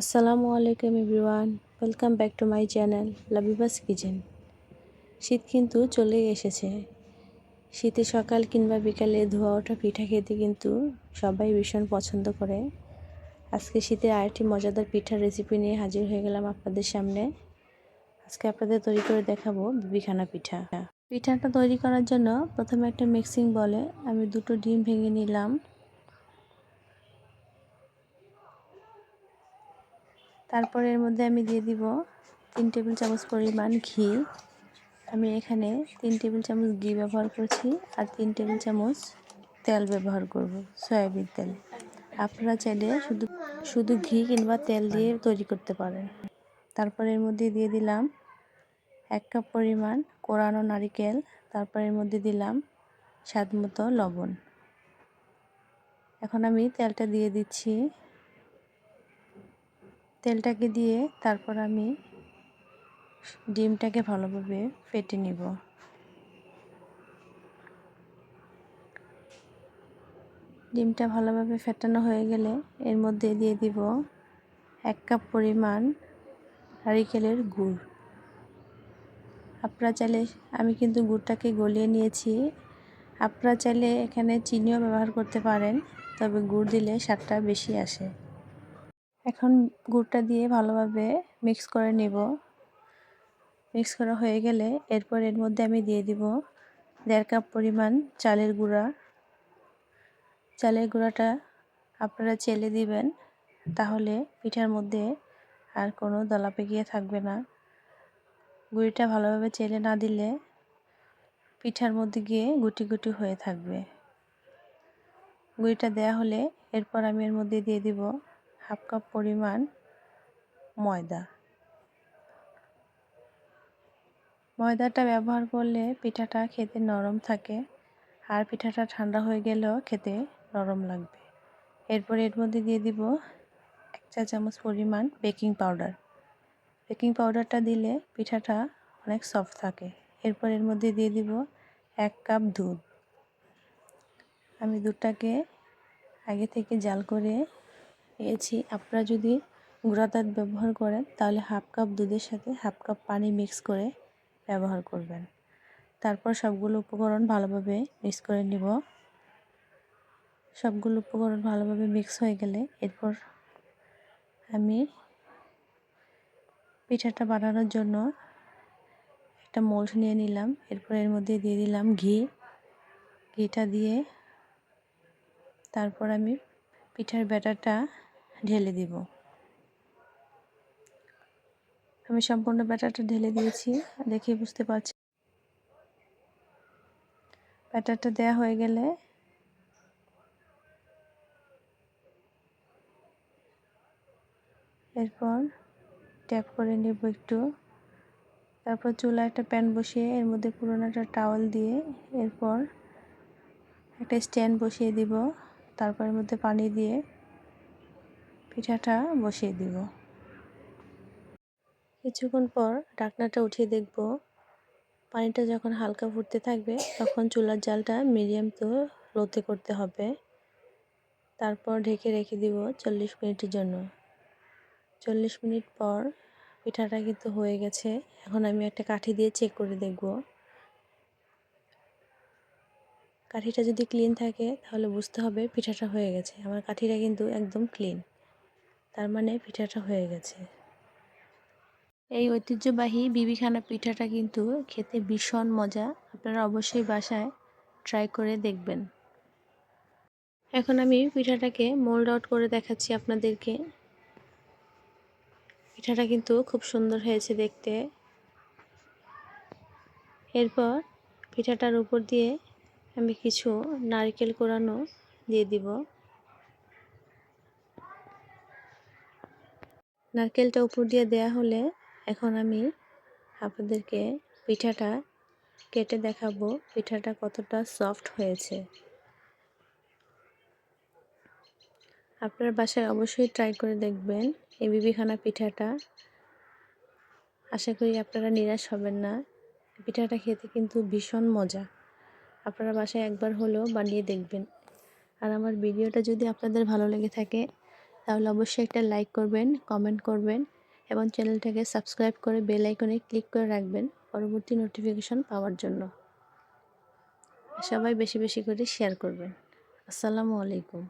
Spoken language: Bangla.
আসসালামু আলাইকুম everyone, welcome back to my channel Labiba's kitchen. শীত কিন্তু চলেই এসেছে। শীতে সকাল কিংবা বিকালে ধোয়া ওঠা পিঠা খেতে কিন্তু সবাই ভীষণ পছন্দ করে। আজকে শীতের আরেকটি মজাদার পিঠার রেসিপি নিয়ে হাজির হয়ে গেলাম আপনাদের সামনে। আজকে আপনাদের তৈরি করে দেখাবো বিবিখানা পিঠা। পিঠাটা তৈরি করার জন্য প্রথমে একটা মিক্সিং বলে আমি দুটো ডিম ভেঙে নিলাম। তারপর এর মধ্যে আমি দিয়ে দিব তিন টেবিল চামচ পরিমাণ ঘি। আমি এখানে তিন টেবিল চামচ ঘি ব্যবহার করছি আর তিন টেবিল চামচ তেল ব্যবহার করব, সয়াবিন তেল। আপনারা চাইলে শুধু শুধু ঘি কিংবা তেল দিয়ে তৈরি করতে পারেন। তারপর এর মধ্যে দিয়ে দিলাম এক কাপ পরিমাণ কোরানো নারিকেল। তারপর এর মধ্যে দিলাম স্বাদ মতো লবণ। এখন আমি তেলটা দিয়ে দিচ্ছি। তেলটাকে দিয়ে তারপর আমি ডিমটাকে ভালোভাবে ফেটে নিব। ডিমটা ভালোভাবে ফেটানো হয়ে গেলে এর মধ্যে দিয়ে দিব এক কাপ পরিমাণ নারিকেলের গুড়। আপনারা চাইলে, আমি কিন্তু গুড়টাকে গলিয়ে নিয়েছি। আপনারা চাইলে এখানে চিনিও ব্যবহার করতে পারেন, তবে গুড় দিলে স্বাদটা বেশি আসে। এখন গুড়টা দিয়ে ভালোভাবে মিক্স করে নেব। মিক্স করা হয়ে গেলে এরপর এর মধ্যে আমি দিয়ে দিব দেড় কাপ পরিমাণ চালের গুঁড়া। চালের গুঁড়াটা আপনারা চেলে দিবেন, তাহলে পিঠার মধ্যে আর কোনো দলা পেকিয়ে থাকবে না। গুঁড়িটা ভালোভাবে চেলে না দিলে পিঠার মধ্যে গিয়ে গুটি গুটি হয়ে থাকবে। গুঁড়িটা দেয়া হলে এরপর আমি এর মধ্যে দিয়ে দিব হাফ কাপ পরিমাণ ময়দা। ময়দাটা ব্যবহার করলে পিঠাটা খেতে নরম থাকে আর পিঠাটা ঠান্ডা হয়ে গেলেও খেতে নরম লাগবে। এরপর এর মধ্যে দিয়ে দিব এক চা চামচ পরিমাণ বেকিং পাউডার। বেকিং পাউডারটা দিলে পিঠাটা অনেক সফট থাকে। এরপর এর মধ্যে দিয়ে দিব এক কাপ দুধ। আমি দুধটাকে আগে থেকে জাল করে নিয়েছি আপনারা যদি গুঁড়া দুধ ব্যবহার করেন, তাহলে হাফ কাপ দুধের সাথে হাফ কাপ পানি মিক্স করে ব্যবহার করবেন। তারপর সবগুলো উপকরণ ভালোভাবে মিক্স করে নিব। সবগুলো উপকরণ ভালোভাবে মিক্স হয়ে গেলে এরপর আমি পিঠাটা বানানোর জন্য একটা মোল্ড নিয়ে নিলাম। এরপর এর মধ্যে দিয়ে দিলাম ঘি। ঘিটা দিয়ে তারপর আমি পিঠার ব্যাটারটা ঢেলে দিব। আমি সম্পূর্ণ ব্যাটারটা ঢেলে দিয়েছি, দেখে বুঝতে পারছি ব্যাটারটা দেয়া হয়ে গেলে এরপর ট্যাপ করে নেব একটু। তারপর চুলা একটা প্যান বসিয়ে এর মধ্যে পুরোনো একটা টাওয়াল দিয়ে এরপর একটা স্ট্যান্ড বসিয়ে দিব। তারপর এর মধ্যে পানি দিয়ে পিঠাটা বসিয়ে দিব। কিছুক্ষণ পর ঢাকনাটা উঠিয়ে দেখব, পানিটা যখন হালকা ফুটতে থাকবে তখন চুলার জালটা মিডিয়াম তো লোতে করতে হবে। তারপর ঢেকে রেখে দিব চল্লিশ মিনিটের জন্য। চল্লিশ মিনিট পর পিঠাটা কিন্তু হয়ে গেছে। এখন আমি একটা কাঠি দিয়ে চেক করে দেখব। কাঠিটা যদি ক্লিন থাকে, তাহলে বুঝতে হবে পিঠাটা হয়ে গেছে। আমার কাঠিটা কিন্তু একদম ক্লিন তার মানে পিঠাটা হয়ে গেছে। এই ঐতিহ্যবাহী বিবিখানা পিঠাটা কিন্তু খেতে ভীষণ মজা। আপনারা অবশ্যই বাসায় ট্রাই করে দেখবেন। এখন আমি পিঠাটাকে মোল্ড আউট করে দেখাচ্ছি আপনাদেরকে। পিঠাটা কিন্তু খুব সুন্দর হয়েছে দেখতে। এরপর পিঠাটার উপর দিয়ে আমি কিছু নারকেল কোরানো দিয়ে দিব। নারকেলটা উপর দিয়ে দেয়া হলে এখন আমি আপনাদেরকে পিঠাটা কেটে দেখাবো, পিঠাটা কতটা সফট হয়েছে। আপনার বাসায় অবশ্যই ট্রাই করে দেখবেন এই বিবিখানা পিঠাটা। আশা করি আপনারা নিরাশ হবেন না। পিঠাটা খেতে কিন্তু ভীষণ মজা। আপনারা বাসায় একবার হলেও বানিয়ে দেখবেন। আর আমার ভিডিওটা যদি আপনাদের ভালো লেগে থাকে, তাহলে অবশ্যই একটা লাইক করবেন, কমেন্ট করবেন এবং চ্যানেলটাকে সাবস্ক্রাইব করে বেল আইকনে ক্লিক করে রাখবেন পরবর্তী নোটিফিকেশন পাওয়ার জন্য। সবাই বেশি বেশি করে শেয়ার করবেন। আসসালামু আলাইকুম।